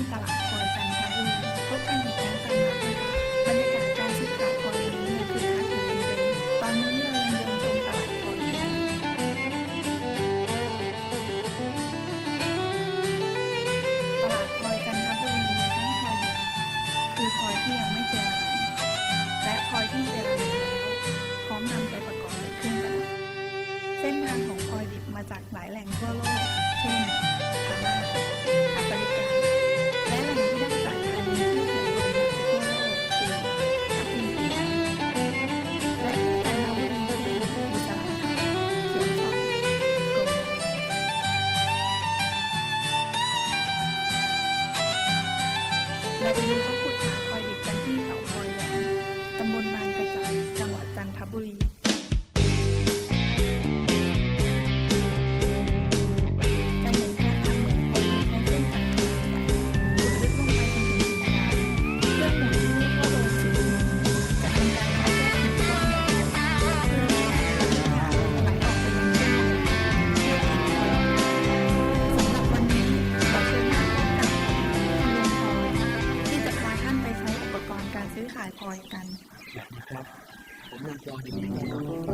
ที่ตลาดคอยจันทบุรีพบกันอีกครั้งกันนะคะบรรยากาศการซื้อขายคอยนี้เนี่ยคือคักอยู่เป็นตอนนี้เรายังเดินชมตลาดคอยอยู่ตลาดคอยจันทบุรีมีทั้งคอยคือคอยที่ยังไม่เจอและคอยที่เจอแล้วพร้อมนำไปประกอบเป็นเครื่องประดับเส้นทางของคอยดิบมาจากหลายแหล่งทั่วโลก Thank you. คอยกันครับผมนำจองอยู่ที่นี่